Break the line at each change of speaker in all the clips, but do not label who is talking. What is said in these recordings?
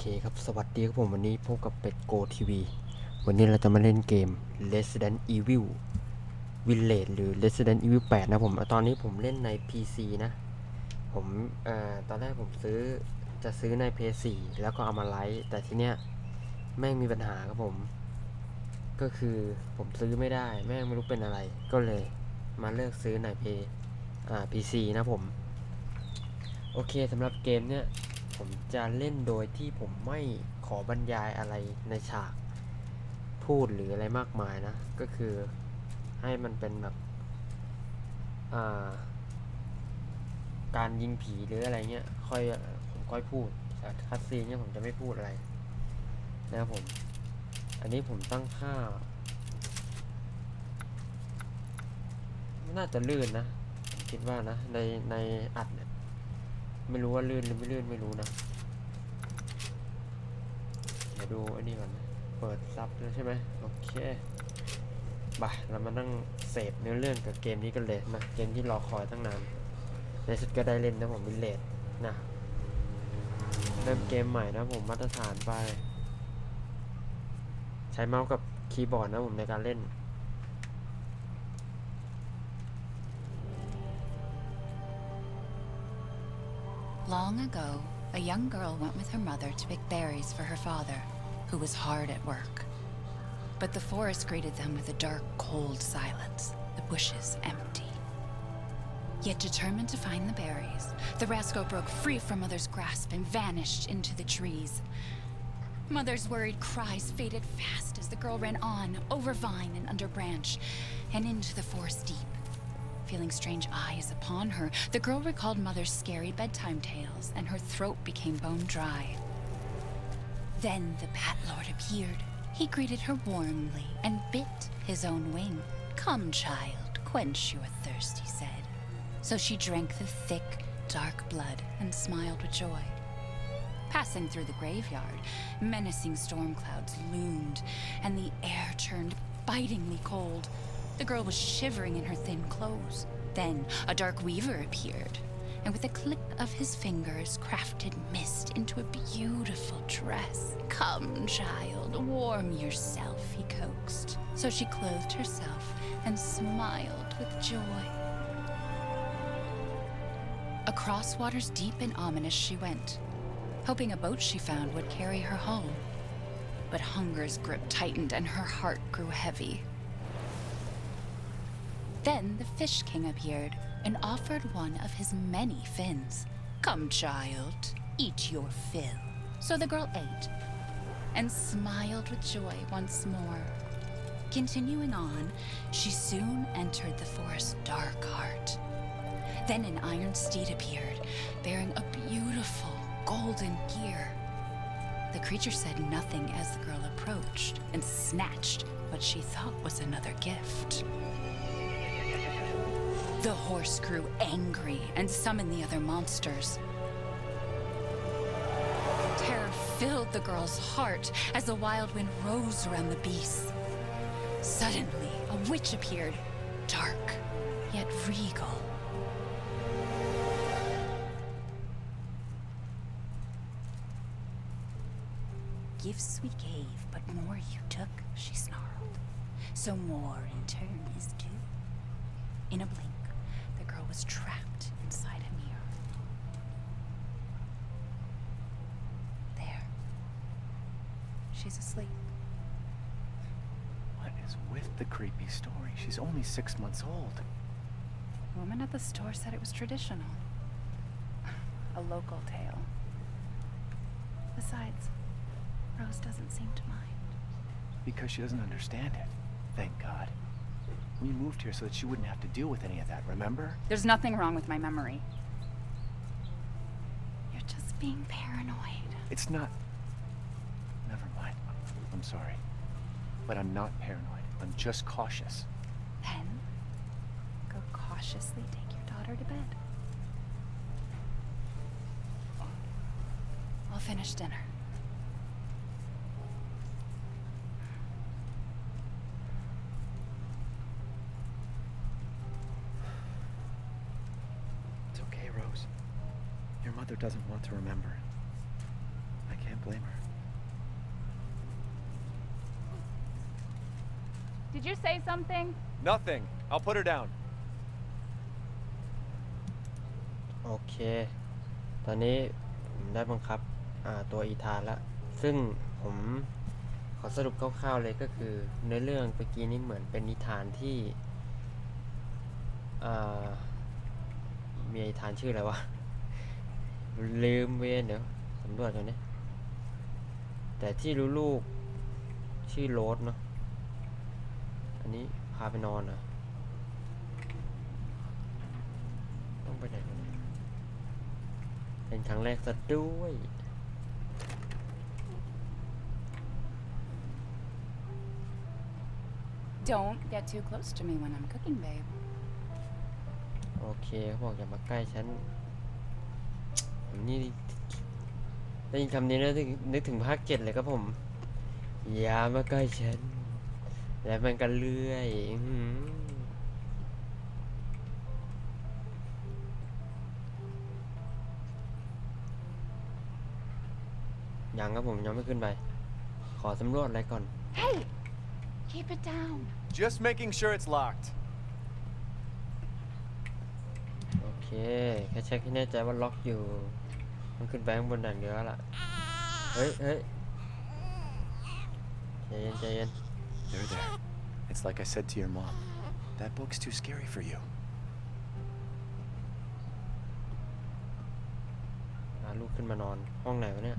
เคครับ สวัสดีครับผมวันนี้พบกับเป็ดโกทีวีวันนี้เราจะมาเล่นเกม Resident Evil Village หรือ Resident Evil 8 นะผม ตอนนี้ผมเล่นใน PC นะ ผมอตอนแรกผมซื้อจะซื้อใน PS4 แล้วก็เอามาไลฟ์แต่ทีเนี้ยแม่งมีปัญหาครับผม ก็คือผมซื้อไม่ได้ แม่งไม่รู้เป็นอะไร ก็เลยมาเลือกซื้อใน P อ่า PC นะผม โอเคสำหรับเกมเนี้ย ผมจะเล่นโดยที่ผมไม่ขอบรรยายอะไรในฉากพูดหรืออะไรมากมายนะ ก็คือให้มันเป็นแบบาการยิงผีหรืออะไรเงี้ยค่อยผมค่อยพูดคัสซีนเนี่ยผมจะไม่พูดอะไรนะครับผม อันนี้ผมตั้งค่า น่าจะลื่นนะ คิดว่านะ ในในอัดเนี่ย ไม่รู้ว่าลื่นหรือไม่ลื่นไม่รู้นะ เดี๋ยวดูอันนี้ก่อน เปิดซับแล้วใช่ไหมโอเคบ่าเรามานั่งเสพเนื้อเรื่องกับเกมนี้กันเลยมาเกมที่รอคอยตั้งนานในสุดก็ได้เล่นนะผมวินเลดนะเริ่มเกมใหม่นะผมมาตรฐานไป ใช้เมาส์กับคีย์บอร์ดนะผมในการเล่น
Long ago, a young girl went with her mother to pick berries for her father, who was hard at work. But the forest greeted them with a dark, cold silence, the bushes empty. Yet determined to find the berries, the rascal broke free from Mother's grasp and vanished into the trees. Mother's worried cries faded fast as the girl ran on, over vine and under branch, and into the forest deep. Feeling strange eyes upon her, the girl recalled Mother's scary bedtime tales, and her throat became bone dry. Then the Bat Lord appeared. He greeted her warmly and bit his own wing. Come, child, quench your thirst, he said. So she drank the thick, dark blood and smiled with joy. Passing through the graveyard, menacing storm clouds loomed, and the air turned bitingly cold. The girl was shivering in her thin clothes. Then a dark weaver appeared, and with a click of his fingers, crafted mist into a beautiful dress. Come, child, warm yourself, he coaxed. So she clothed herself and smiled with joy. Across waters deep and ominous she went, hoping a boat she found would carry her home. But hunger's grip tightened and her heart grew heavy. Then the Fish King appeared and offered one of his many fins. Come, child, eat your fill. So the girl ate and smiled with joy once more. Continuing on, she soon entered the forest's dark heart. Then an iron steed appeared, bearing a beautiful golden gear. The creature said nothing as the girl approached and snatched what she thought was another gift. The horse grew angry and summoned the other monsters. Terror filled the girl's heart as the wild wind rose around the beasts. Suddenly, a witch appeared, dark yet regal. Gifts we gave, but more you took, she snarled. So more in turn is due. In a blink, was trapped inside a mirror. There. She's asleep.
What is with the creepy story? She's only six months old.
The woman at the store said it was traditional. A local tale. Besides, Rose doesn't seem to mind.
Because she doesn't understand it. Thank God. We moved here so that she wouldn't have to deal with any of that, remember?
There's nothing wrong with my memory. You're just being paranoid.
It's not. Never mind. I'm sorry. But I'm not paranoid. I'm just cautious.
Then, go cautiously take your daughter to bed. I'll finish dinner.
Doesn't want to remember. Like him. Can't blame her.
Did you say something?
Nothing. I'll put her down.
โอเค ตอนนี้ผมได้บังคับอ่าตัวอีธานละ ซึ่งผมขอสรุปคร่าวๆเลยก็คือเนื้อเรื่องเมื่อกี้นี้เหมือนเป็นนิทานที่อ่ามีนิทานชื่ออะไรวะ ลืมเวนเดี๋ยวสำรวจกันเนี่ยแต่ที่รู้ลูกชื่อโรสเนาะอันนี้พาไปนอนเหรอะต้องไปไหนกันเนี่ยเป็นครั้งแรกซะด้วย
Don't get too close to me when I'm cooking, babe.
โอเคเขาบอกอย่ามาใกล้ฉันผม นี่ได้ยินคำนี้แล้วนึกนึกถึงภาคเจ็ดเลยครับผม อย่ามาใกล้ฉัน แล้วมันก็เลื่อยอื้อหือยังครับผมยังไม่ขึ้นไป ขอสำรวจอะไรก่อน
Hey! Keep it down.
Just making sure it's locked.
โอเค แค่เช็คให้แน่ใจว่าล็อกอยู่ มันขึ้นไปข้างบนดังเดียวแล้วล่ะเฮ้ยเฮ้ยใจเย็นใจเย็น
There, there. It's like I said to your mom. That book's too scary for you.
พาลูกขึ้นมานอนห้องไหนวะเนี่ย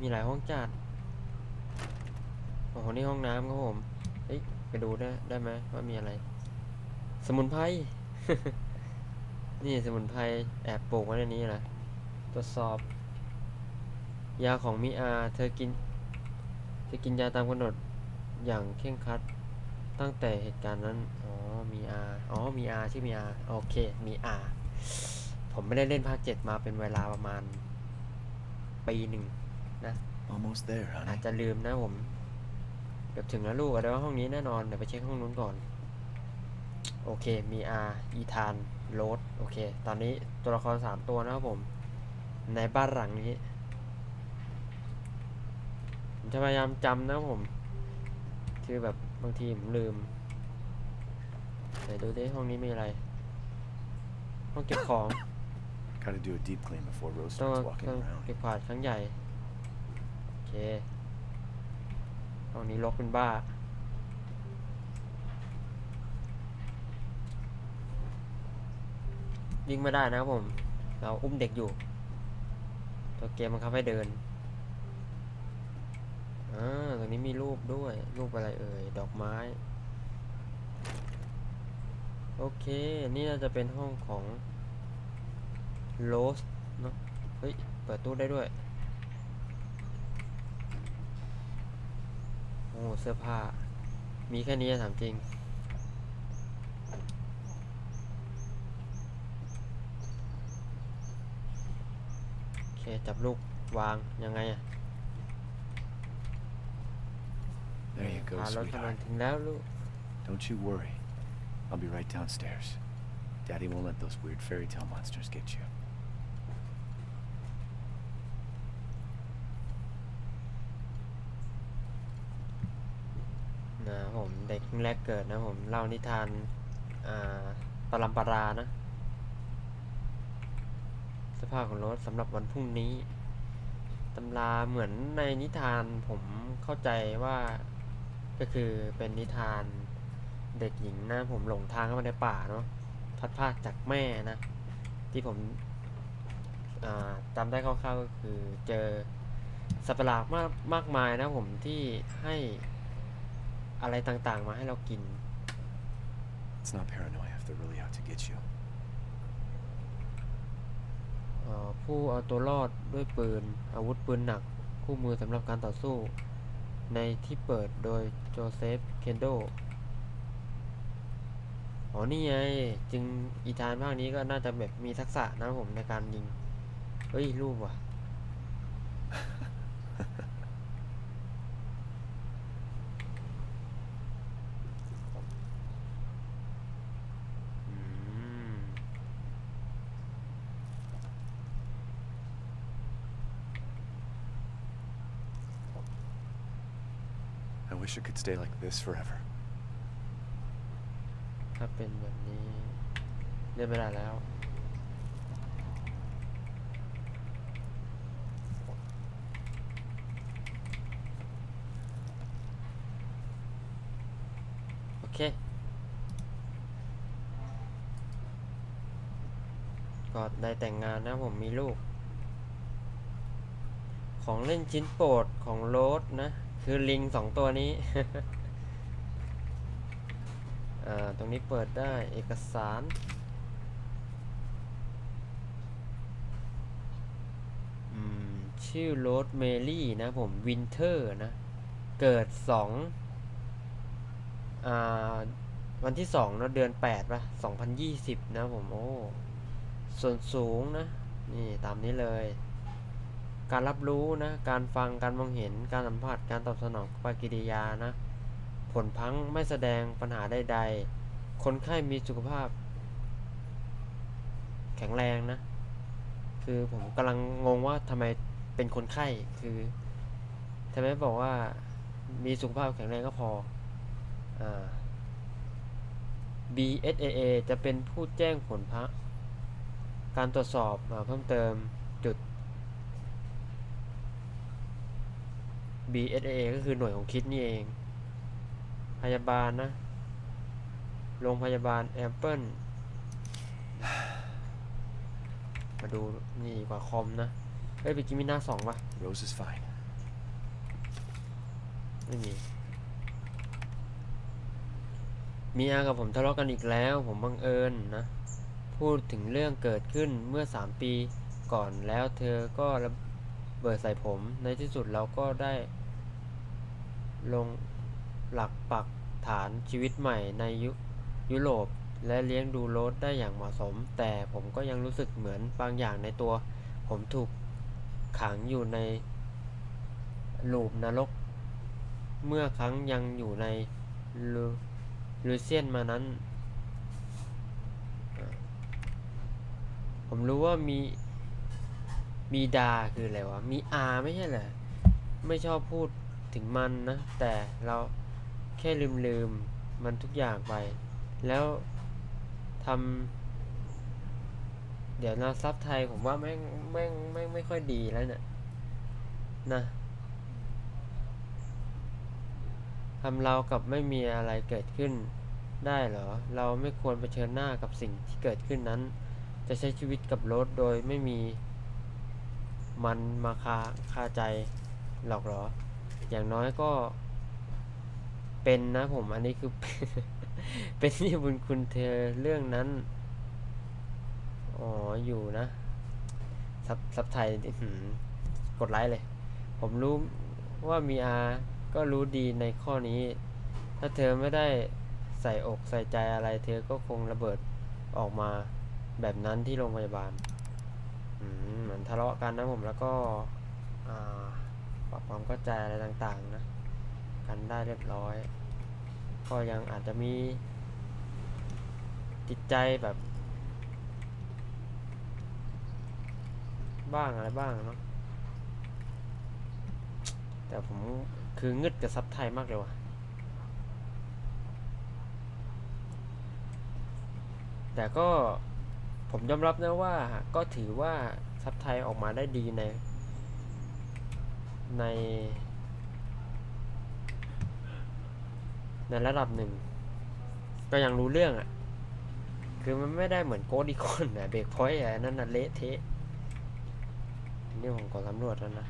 มีหลายห้องจัด โอ้โห นี่ห้องน้ำครับผมเฮ้ยไปดูได้ได้ไหมว่ามีอะไร สมุนไพร นี่สมุนไพรแอบปลูกไว้ในนี้นะตรวจสอบ ยาของมิอา เธอกิน เธอกินยาตามกำหนดอย่างเคร่งครัด ตั้งแต่เหตุการณ์นั้น อ๋อ มีอา อ๋อ มีอาชื่อมีอา โอเค มีอา ผมไม่ได้เล่นภาคเจ็ดมาเป็นเวลาประมาณ ปีหนึ่ง
Almost there,
อาจ
honey.
จะลืมนะผมเกือบถึงแล้วลูกแต่ว่าห้องนี้แน่นอน เดี๋ยวไปเช็คห้องนู้นก่อน โอเค มีอา อีธาน โรสโอเค ตอนนี้ตัวละครสามตัวนะครับผม ในบ้านหลังนี้ผมจะพยายามจำนะครับผม คือแบบบางทีผมลืมไหนดูดิห้องนี้มีอะไร ห้องเก็บของ
Gotta do a deep clean before Rose
ต้อง
starts walking
ต้อง
around.
เก็บกวาดครั้งใหญ่ โอเค ห้องนี้รกเป็นบ้า วิ่งไม่ได้นะครับผม เราอุ้มเด็กอยู่ ตัวเกมมันคับให้เดินอ่าตรงนี้มีรูปด้วย รูปอะไรเอ่ย ดอกไม้ โอเค นี่น่าจะเป็นห้องของโรสเนาะ เฮ้ย เปิดตู้ได้ด้วย โอ้ เสื้อผ้า มีแค่นี้ถามจริง โอเค จับลูกวางยังไงอะ
There you go,
พารถกำลัง
sweetheart.
ถึงแล้วลูก
Don't you worry. I'll be right downstairs. Daddy won't let those weird fairy tale monsters get you.
นะผมเด็กเพิ่งแรกเกิดนะผมเล่านิทานอ่าปรัมปรานะเสื้อผ้าของรถสำหรับวันพรุ่งนี้ตำราเหมือนในนิทานผมเข้าใจว่าก็คือเป็นนิทานเด็กหญิงนะ ผมหลงทางเข้ามาในป่าเนาะพัดพากจากแม่นะ ที่ผมจำได้คร่าวๆก็คือเจอสัตว์ประหลาดมากมากมายนะผมที่ให้อะไรต่างๆมาให้เรากิน
It's not paranoia if they're really out to get you.
เอ่อ ผู้เอาตัวรอดด้วยปืน อาวุธปืนหนัก คู่มือสำหรับการต่อสู้ ในที่เปิดโดยโจเซฟ เคนโด อ๋อ นี่ไง จึงอีธานภาคนี้ก็น่าจะแบบมีทักษะนะผมในการยิง เฮ้ย รูปว่ะ อืม
wish it could stay like this forever.
ถ้าเป็นแบบนี้เล่นไม่ได้แล้ว โอเค ก็ได้แต่งงานนะผมมีลูก ของเล่นชิ้นโปรดของโรสนะ คือลิงสองตัวนี้ อ่า ตรงนี้เปิดได้เอกสาร อืม ชื่อโรสเมลี่นะผมวินเทอร์นะ เกิดสองอ่า วันที่สองเนอะเดือนแปดป่ะสองพันยี่สิบนะผม โอ้ ส่วนสูงนะ นี่ตามนี้เลย การรับรู้นะ การฟัง การมองเห็น การสัมผัส การตอบสนองปฏิกิริยานะ ผลพังไม่แสดงปัญหาใดๆ คนไข้มีสุขภาพ แข็งแรงนะ คือผมกำลังงงว่าทำไมเป็นคนไข้ คือทำไมบอกว่ามีสุขภาพแข็งแรงก็พอ อ่า BSAA จะเป็นผู้แจ้งผลพัก การตรวจสอบอาเพิ่มเติมจุด BSAA ก็คือหน่วยของคิดนี่เอง พยาบาลนะ โรงพยาบาลแอปเปิลมาดูนี่ดีกว่าคอมนะ เอ้ยไปกินมีหน้าสองปะ
Rose is fine.
ไม่มี มีอากับผมทะเลาะกันอีกแล้ว ผมบังเอิญนะ พูดถึงเรื่องเกิดขึ้นเมื่อ 3 ปีก่อนแล้วเธอก็ระเบิดใส่ผม ในที่สุดเราก็ได้ ลงหลักปักฐานชีวิตใหม่ในยุยุโรปและเลี้ยงดูโรสได้อย่างเหมาะสม แต่ผมก็ยังรู้สึกเหมือนบางอย่างในตัว ผมถูกขังอยู่ในลูปนรก เมื่อครั้งยังอยู่ในลูเซียนมานั้น ผมรู้ว่ามีมีดาคืออะไรวะ มีอาไม่ใช่เหรอ ไม่ชอบพูด ถึงมันนะ แต่เราแค่ลืมลืมมันทุกอย่างไป แล้วทำเดี๋ยวนะซับไทยผมว่าแม่งแม่งแม่งไม่ค่อยดีแล้วเนี่ยนะทำเรากับไม่มีอะไรเกิดขึ้นได้เหรอ เราไม่ควรเผชิญหน้ากับสิ่งที่เกิดขึ้นนั้น จะใช้ชีวิตกับรถโดยไม่มีมันมาคาคาใจหรอกเหรอ อย่างน้อยก็เป็นนะผม อันนี้คือ เป็นที่บุญคุณเธอเรื่องนั้น อ๋อ อยู่นะ ซับซับไทยกดไลค์เลย ผมรู้ว่ามีอาก็รู้ดีในข้อนี้ ถ้าเธอไม่ได้ใส่อกใส่ใจอะไร เธอก็คงระเบิดออกมาแบบนั้นที่โรงพยาบาล อืม เหมือนทะเลาะกันนะผมแล้วก็ อ่า ปรับความเข้าใจอะไรต่างๆนะกันได้เรียบร้อย ก็ยังอาจจะมีจิตใจแบบ บ้างอะไรบ้างเนาะแต่ผมคืองึดกับซับไทยมากเลยว่ะแต่ก็ผมยอมรับนะว่าก็ถือว่าซับไทยออกมาได้ดีใน ใน ในระดับหนึ่ง ก็ยังรู้เรื่องอะ่ะ คือมันไม่ได้เหมือนโกดีคอนนะเบรกพอยต์อะนั่นน่ะเละเทะนี่ผมก่อสำรวจแล้วนะ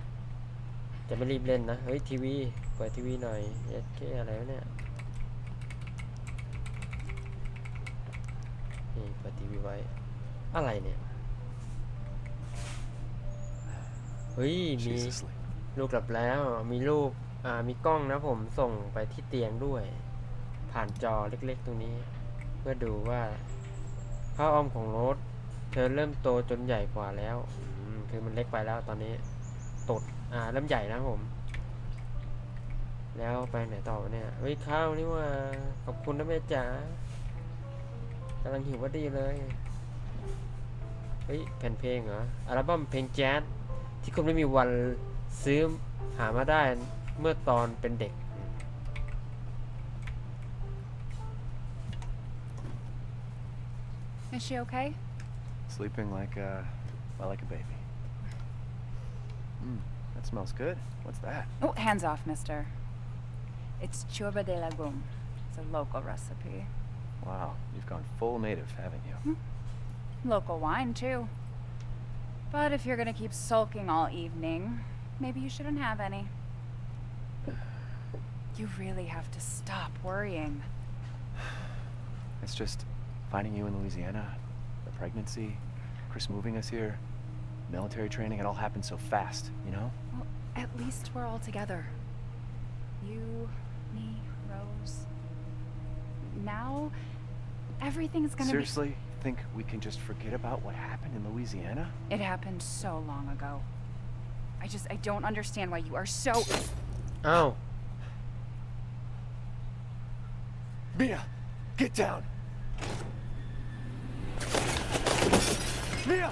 จะไม่รีบเล่นนะ เฮ้ยทีวี เปิดทีวีหน่อยเอสเคอะไรวะเนี่ยนี่เปิดทีวีไว้ อะไรเนี่ย เฮ้ย มี
Jesus.
ลูกหลับแล้วมีรูปมีกล้องนะผมส่งไปที่เตียงด้วย ผ่านจอเล็กๆ ตรงนี้ เพื่อดูว่าผ้าอ้อมของรถเธอเริ่มโตจนใหญ่กว่าแล้วคือมันเล็กไปแล้วตอนนี้ตดอ่าเริ่มใหญ่นะผม แล้วไปไหนต่อเนี่ยเฮ้ยข้าวนี่ว่าขอบคุณนะแม่จ๋ากำลังหิวว่าดีเลยเฮ้ยแผ่นเพลงเหรออัลบั้มเพลงแจ๊สที่คุณไม่มีวัน ซื้อหามาได้เมื่อตอนเป็นเด็ก
Is she okay?
Sleeping like a, well, like a baby. Mm, that smells good. What's that?
Oh, hands off, mister. It's churba de lagum. It's a local recipe.
Wow, you've gone full native, haven't you? Hmm.
Local wine, too. But if you're gonna keep sulking all evening, maybe you shouldn't have any. You really have to stop worrying.
It's just finding you in Louisiana, the pregnancy, Chris moving us here, military training, it all happened so fast, you know?
Well, at least we're all together. You, me, Rose. Now, everything's gonna be-
Seriously, think we can just forget about what happened in Louisiana?
It happened so long ago. I just, I don't understand why you are so.
Oh.
Mia, get down! Mia!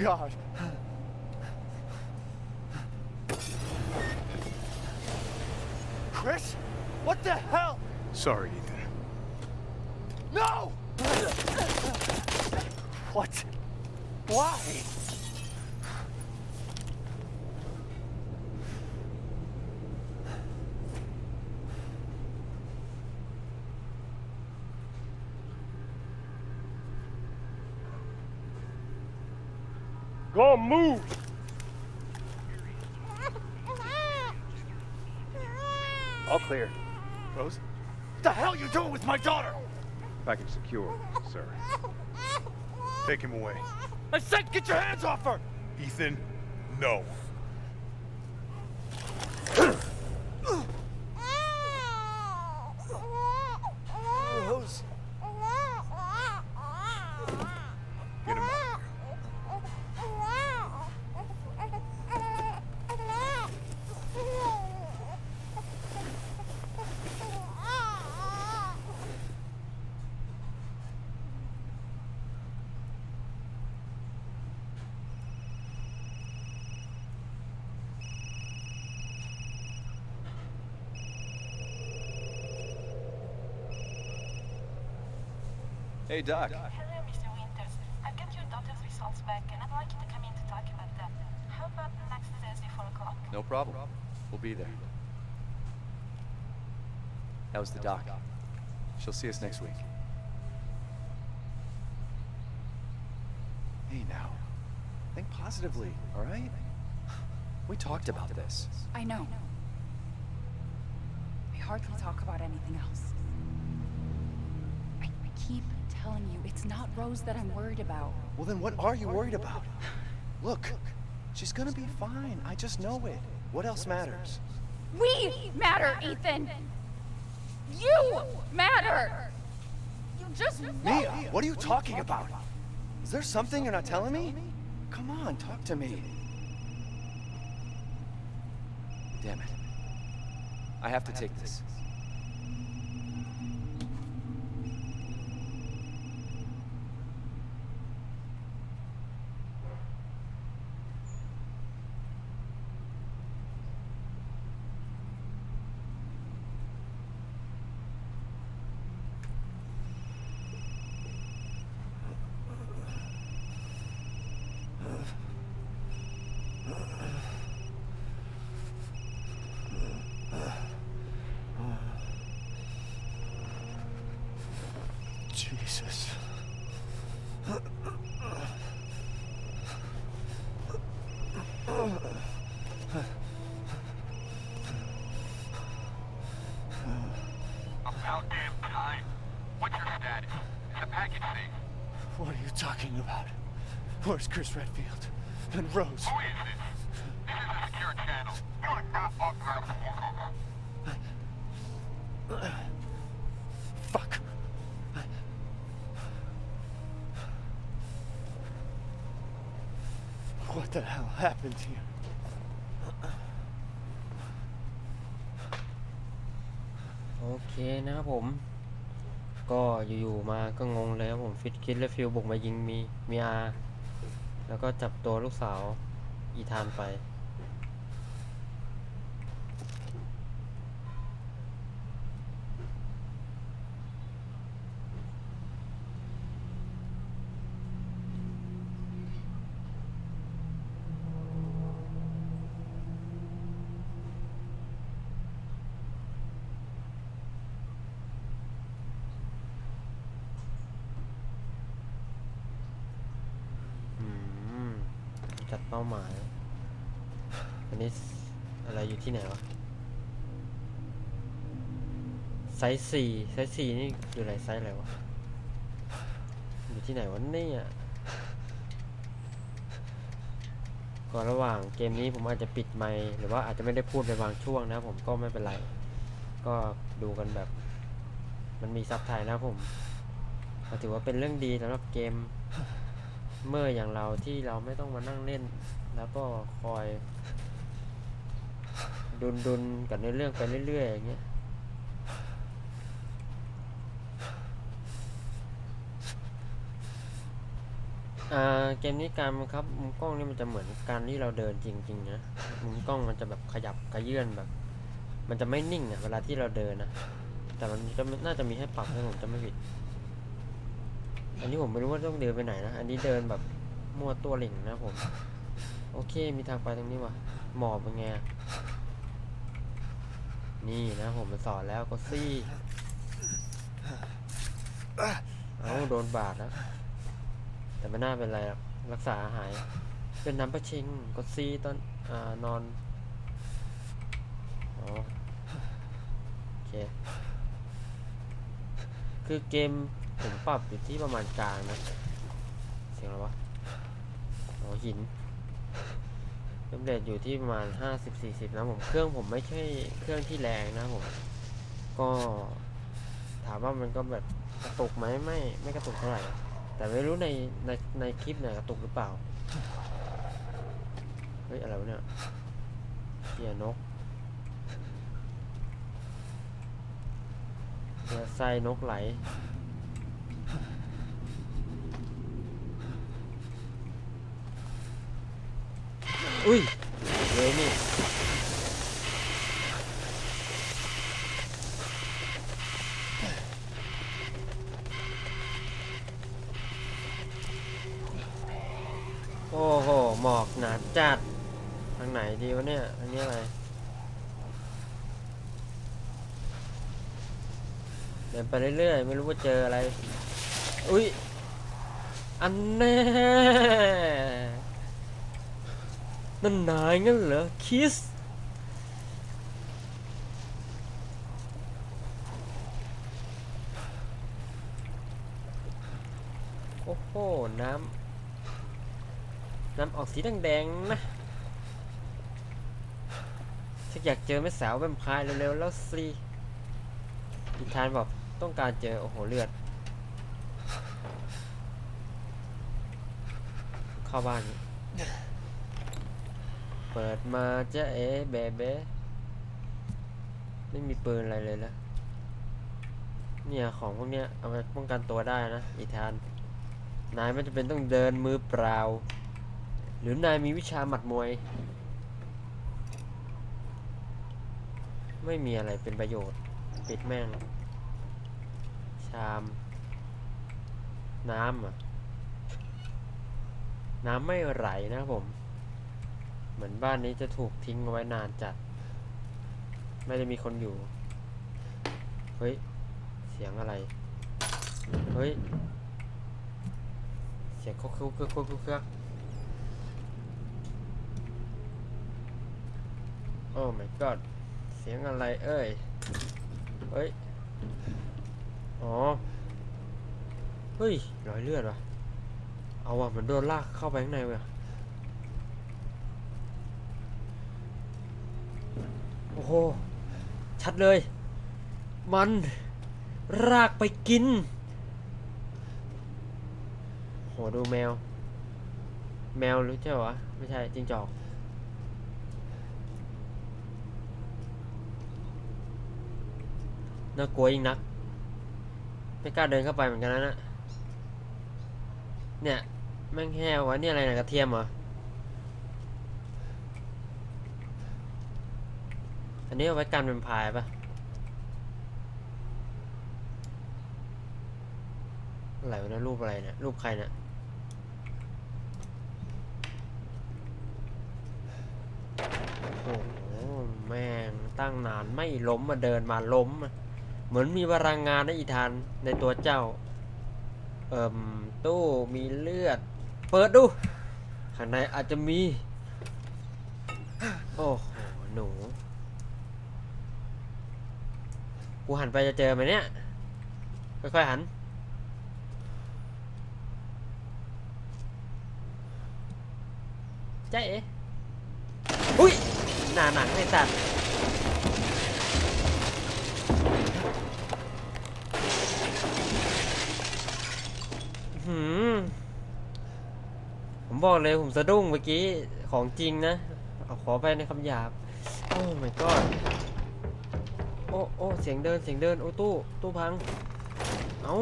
God! Chris? What the hell?
Sorry, Ethan.
No! What? Why?
Go move!
All clear. Rose? What the hell you doing with my daughter?
Sir. Take him away.
I said get your hands off her!
Ethan, no.
Hey, Doc.
Hello, Mr. Winters. I've got your daughter's results back, and I'd like you to come in to talk about them. How about next Thursday, 4 o'clock?
No problem. We'll be there. That was the doc. She'll see us next week. Hey, now. Think positively, all right? We talked about this.
I know. We hardly talk about anything else. I, I keep telling you, it's not Rose that I'm worried about.
Well, then what are you worried about? Look, she's gonna be fine. I just know it. What else matters?
We matter, Ethan. You matter. You just
Mia, what are you talking about? Is there something you're not telling me? Come on, talk to me. Damn it. I have to take this. Where's Chris Redfield? And Rose?
Who is this? This is a secure channel. You are not authorized to walk over.
Fuck. What the hell happened here?
โอเคนะครับผม ก็อยู่ๆมาก็งงเลยครับผมฟิตคิดและฟิลบุกมายิงมีมีอา แล้วก็จับตัวลูกสาวอีธานไป อืม จัด เป้าหมาย อันนี้อะไรอยู่ที่ไหนวะ ไซส์สี่ไซส์สี่นี่คืออะไรไซส์อะไรวะ อยู่ที่ไหนวะเนี่ยก็ระหว่างเกมนี้ผมอาจจะปิดไมค์หรือว่าอาจจะไม่ได้พูดในบางช่วงนะผมก็ไม่เป็นไร ก็ดูกันแบบ มันมีซับไทยนะผมถือว่าเป็นเรื่องดีสำหรับเกม เมื่ออย่างเราที่เราไม่ต้องมานั่งเล่น แล้วก็คอย ดุนดุนๆกับในเรื่องไปเรื่อยๆอย่างเงี้ยเกมนี้การบังคับมุมกล้องนี่มันจะเหมือนการที่เราเดินจริงๆนะมุมกล้องมันจะแบบขยับขยื่นแบบ มันจะไม่นิ่งอะเวลาที่เราเดินนะแต่มันก็น่าจะมีให้ปรับถ้าผมจะไม่ผิด อันนี้ผมไม่รู้ว่าต้องเดินไปไหนนะ อันนี้เดินแบบมั่วตัวหลิงนะผม โอเค มีทางไปตรงนี้ว่ะ หมอบเป็นไง นี่นะผมมาสอนแล้วก็ซี่เอาโดนบาดแล้วแต่ไม่น่าเป็นไรหรอกรักษาหาย เป็นน้ำประชิงก็ซี่ตอนอ่านอนโอเค คือเกม ผมปรับอยู่ที่ประมาณกลางนะ เสียงอะไรวะอ๋อหินเฟรมเรทอยู่ที่ประมาณ 50-40 นะผมเครื่องผมไม่ใช่เครื่องที่แรงนะผม ก็ถามว่ามันก็แบบกระตุกไหมไม่ไม่กระตุกเท่าไหร่ แต่ไม่รู้ในในในคลิปเนี่ยกระตุกหรือเปล่า เฮ้ย อะไรวะเนี่ยเสียนกเสียไส้นกไหล อุ้ยเลยนี่โอ้โห หมอกหนาจัด ทางไหนดีวะเนี่ย อันนี้อะไร เดินไปเรื่อยๆ ไม่รู้ว่าเจออะไร อุ้ย อันแน่ นั่นนายงั้นเหรอ คิส โอ้โห น้ำ น้ำออกสีแดงๆนะฉันอยากเจอแม่สาวแวมพร์เร็วๆแล้วสิอีธานบอกต้องการเจอ โอ้โห เลือด เข้าบ้านนี้ ปิดมาจะเอ๋เบเบ้ไม่มีปืนอะไรเลยล้วเนี่ยของพวกเนี้ยเอาไปป้องกันตัวได้นะอีธาน นายไม่จำเป็นต้องเดินมือเปล่า หรือนายมีวิชาหมัดมวย ไม่มีอะไรเป็นประโยชน์ ปิดแม่ง ชาม น้ำอะ น้ำไม่ไหลนะผม เหมือนบ้านนี้จะถูกทิ้งเอาไว้นานจัด ไม่ได้มีคนอยู่ เฮ้ย เสียงอะไร เฮ้ย เสียงคุกคุกคุกคุกคุกคุกโอ้ my god เสียงอะไรเอ้ย เฮ้ย อ๋อ เฮ้ยรอยเลือดว่ะ เอาว่ะเหมือนโดนลากเข้าไปข้างในว่ะ โอ้โห ชัดเลย มันรากไปกิน โห ดูแมว แมวหรือเจ้าวะไม่ใช่จิงจอกน่ากลัวยิ่งนัก ไม่กล้าเดินเข้าไปเหมือนกันนะนะเนี่ย แม่งแห้ววะเนี่ยอะไรนะกระเทียมเหรอ นนี้เอาไว้กันเป็นพายปะอะไรวะนะรูปอะไรเนี่ยรูปใครเนี่ยโอ้โหแม่งตั้งนานไม่ล้มมาเดินมาล้มอะเหมือนมีพลังงานนะอีธานในตัวเจ้า เอิ่มตู้มีเลือด เปิดดู ข้างในอาจจะมี โอ้โห หนู กูหันไปจะเจอไหมเนี่ย ค่อยๆหัน ใจเอ๋อุ้ย หนาหนังไอ้สัตว์หืม ผมบอกเลยผมสะดุ้งเมื่อกี้ของจริงนะ เอาขอไปในคำหยาบ โอ้ my god โอ้โอ้เสียงเดินเสียงเดินโอ้ตู้ตู้พัง เอา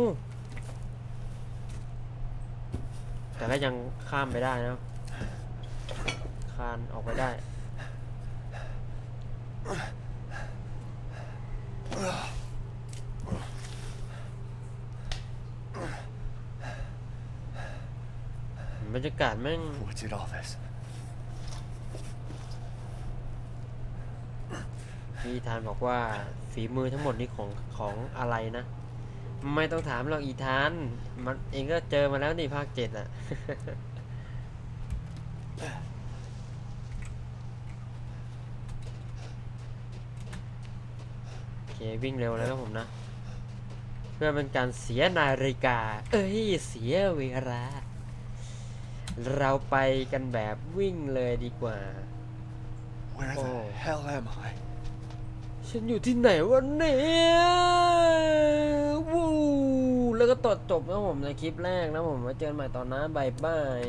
แต่ก็ยังข้ามไปได้นะคานออกไปได้บรรยากาศแม่ง
What did all this?
พี่ธานบอกว่าฝีมือทั้งหมดนี้ของของอะไรนะ ไม่ต้องถามหรอกอีธาน มันเองก็เจอมาแล้วนี่ภาคเจ็ดอะโอเควิ่งเร็วแล้วครับผมนะ เพื่อเป็นการเสียนาฬิกา เอ้ย เสียเวลาเราไปกันแบบวิ่งเลยดีกว่า
Where
Oh.
the hell am I?
ฉันอยู่ที่ไหนวะเนี่ยวู้แล้วก็ตดจบนะผมในคลิปแรกนะผมมาเจอกันใหม่ตอนหน้าบายบาย